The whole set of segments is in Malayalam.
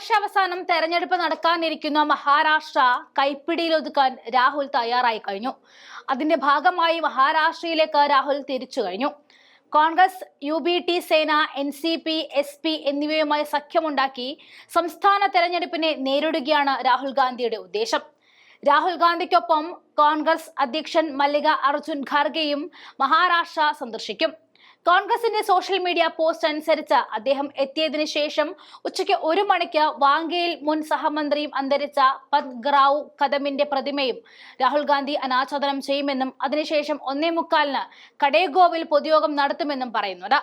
വർഷാവസാനം തെരഞ്ഞെടുപ്പ് നടക്കാനിരിക്കുന്ന മഹാരാഷ്ട്ര കൈപ്പിടിയിലൊതുക്കാൻ രാഹുൽ തയ്യാറായി കഴിഞ്ഞു. അതിന്റെ ഭാഗമായി മഹാരാഷ്ട്രയിലേക്ക് രാഹുൽ തിരിച്ചു കഴിഞ്ഞു. Congress U B T Sena N C P S P എന്നിവയുമായി സഖ്യമുണ്ടാക്കി സംസ്ഥാന തെരഞ്ഞെടുപ്പിനെ നേരിടുകയാണ് രാഹുൽ ഗാന്ധിയുടെ ഉദ്ദേശം. രാഹുൽ ഗാന്ധിക്കൊപ്പം കോൺഗ്രസ് അധ്യക്ഷൻ മല്ലിക അർജുൻ ഖാർഗെയും മഹാരാഷ്ട്ര സന്ദർശിക്കും. കോൺഗ്രസിന്റെ സോഷ്യൽ മീഡിയ പോസ്റ്റ് അനുസരിച്ച് അദ്ദേഹം എത്തിയതിനു ശേഷം ഉച്ചയ്ക്ക് ഒരു മണിക്ക് വാങ്കയിൽ മുൻ സഹമന്ത്രിയും അന്തരിച്ച പദ്ഗ്രാവു കദമിന്റെ പ്രതിമയും രാഹുൽ ഗാന്ധി അനാച്ഛാദനം ചെയ്യുമെന്നും അതിനുശേഷം ഒന്നേ മുക്കാലിന് കടേഗോവിൽ പൊതുയോഗം നടത്തുമെന്നും പറയുന്നുണ്ട്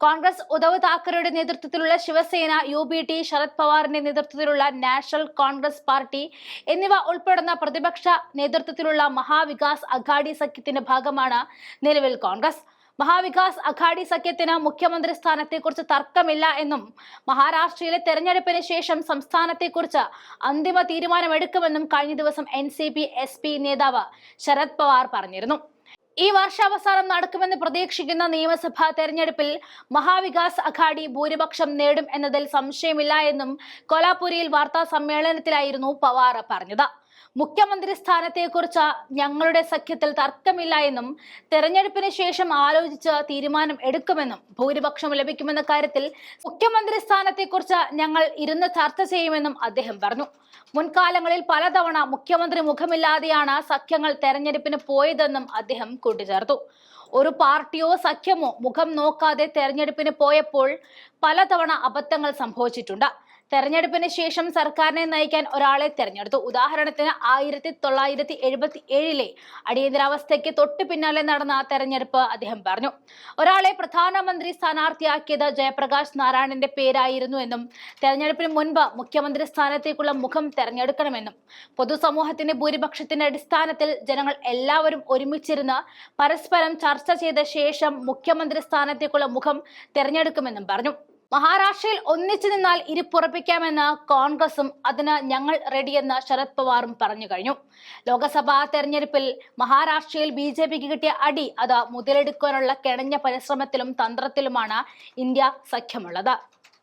കോൺഗ്രസ് ഉദ്ധവ് താക്കറെയുടെ നേതൃത്വത്തിലുള്ള Shiv Sena U B T Sharad പവാറിന്റെ നേതൃത്വത്തിലുള്ള നാഷണൽ കോൺഗ്രസ് പാർട്ടി എന്നിവ ഉൾപ്പെടുന്ന പ്രതിപക്ഷ നേതൃത്വത്തിലുള്ള മഹാവികാസ് അഘാഡി സഖ്യത്തിന്റെ ഭാഗമാണ് നിലവിൽ കോൺഗ്രസ്. മഹാവികാസ് അഘാഡി സഖ്യത്തിന് മുഖ്യമന്ത്രി സ്ഥാനത്തെക്കുറിച്ച് തർക്കമില്ല എന്നും മഹാരാഷ്ട്രയിലെ തെരഞ്ഞെടുപ്പിന് ശേഷം സംസ്ഥാനത്തെക്കുറിച്ച് അന്തിമ തീരുമാനമെടുക്കുമെന്നും കഴിഞ്ഞ ദിവസം N C P S P നേതാവ് ശരത് പവാർ പറഞ്ഞിരുന്നു. ഈ വർഷാവസാനം നടക്കുമെന്ന് പ്രതീക്ഷിക്കുന്ന നിയമസഭാ തെരഞ്ഞെടുപ്പിൽ മഹാവികാസ് അഘാഡി ഭൂരിപക്ഷം നേടും എന്നതിൽ സംശയമില്ല എന്നും കൊലാപുരിയിൽ വാർത്താ സമ്മേളനത്തിലായിരുന്നു പവാർ പറഞ്ഞത്. മുഖ്യമന്ത്രി സ്ഥാനത്തെക്കുറിച്ച് ഞങ്ങളുടെ സഖ്യത്തിൽ തർക്കമില്ല എന്നും തെരഞ്ഞെടുപ്പിന് ശേഷം ആലോചിച്ച് തീരുമാനം എടുക്കുമെന്നും ഭൂരിപക്ഷം ലഭിക്കുമെന്ന കാര്യത്തിൽ മുഖ്യമന്ത്രി സ്ഥാനത്തെക്കുറിച്ച് ഞങ്ങൾ ഇരുന്ന് ചർച്ച ചെയ്യുമെന്നും അദ്ദേഹം പറഞ്ഞു. മുൻകാലങ്ങളിൽ പലതവണ മുഖ്യമന്ത്രി മുഖമില്ലാതെയാണ് സഖ്യങ്ങൾ തെരഞ്ഞെടുപ്പിന് പോയതെന്നും അദ്ദേഹം കൂട്ടിച്ചേർത്തു. ഒരു പാർട്ടിയോ സഖ്യമോ മുഖം നോക്കാതെ തെരഞ്ഞെടുപ്പിന് പോയപ്പോൾ പലതവണ അബദ്ധങ്ങൾ സംഭവിച്ചിട്ടുണ്ട്. തെരഞ്ഞെടുപ്പിന് ശേഷം സർക്കാരിനെ നയിക്കാൻ ഒരാളെ തെരഞ്ഞെടുത്തു. ഉദാഹരണത്തിന് ആയിരത്തി തൊള്ളായിരത്തി എഴുപത്തി ഏഴിലെ അടിയന്തരാവസ്ഥയ്ക്ക് തൊട്ടു പിന്നാലെ നടന്ന ആ തെരഞ്ഞെടുപ്പ് അദ്ദേഹം പറഞ്ഞു. ഒരാളെ പ്രധാനമന്ത്രി സ്ഥാനാർത്ഥിയാക്കിയത് ജയപ്രകാശ് നാരായണന്റെ പേരായിരുന്നു എന്നും തെരഞ്ഞെടുപ്പിന് മുൻപ് മുഖ്യമന്ത്രി സ്ഥാനത്തേക്കുള്ള മുഖം തെരഞ്ഞെടുക്കണമെന്നും പൊതുസമൂഹത്തിന്റെ ഭൂരിപക്ഷത്തിന്റെ അടിസ്ഥാനത്തിൽ ജനങ്ങൾ എല്ലാവരും ഒരുമിച്ചിരുന്ന് പരസ്പരം ചർച്ച ചെയ്ത ശേഷം മുഖ്യമന്ത്രി സ്ഥാനത്തേക്കുള്ള മുഖം തെരഞ്ഞെടുക്കുമെന്നും പറഞ്ഞു. മഹാരാഷ്ട്രയിൽ ഒന്നിച്ചു നിന്നാൽ ഇരിപ്പുറപ്പിക്കാമെന്ന് കോൺഗ്രസും അതിന് ഞങ്ങൾ റെഡിയെന്ന് ശരത് പവാറും പറഞ്ഞു കഴിഞ്ഞു. ലോക്സഭാ തെരഞ്ഞെടുപ്പിൽ മഹാരാഷ്ട്രയിൽ ബി ജെ പിക്ക് കിട്ടിയ അടി അത് മുതലെടുക്കാനുള്ള കിണഞ്ഞ പരിശ്രമത്തിലും തന്ത്രത്തിലുമാണ് ഇന്ത്യ സഖ്യമുള്ളത്.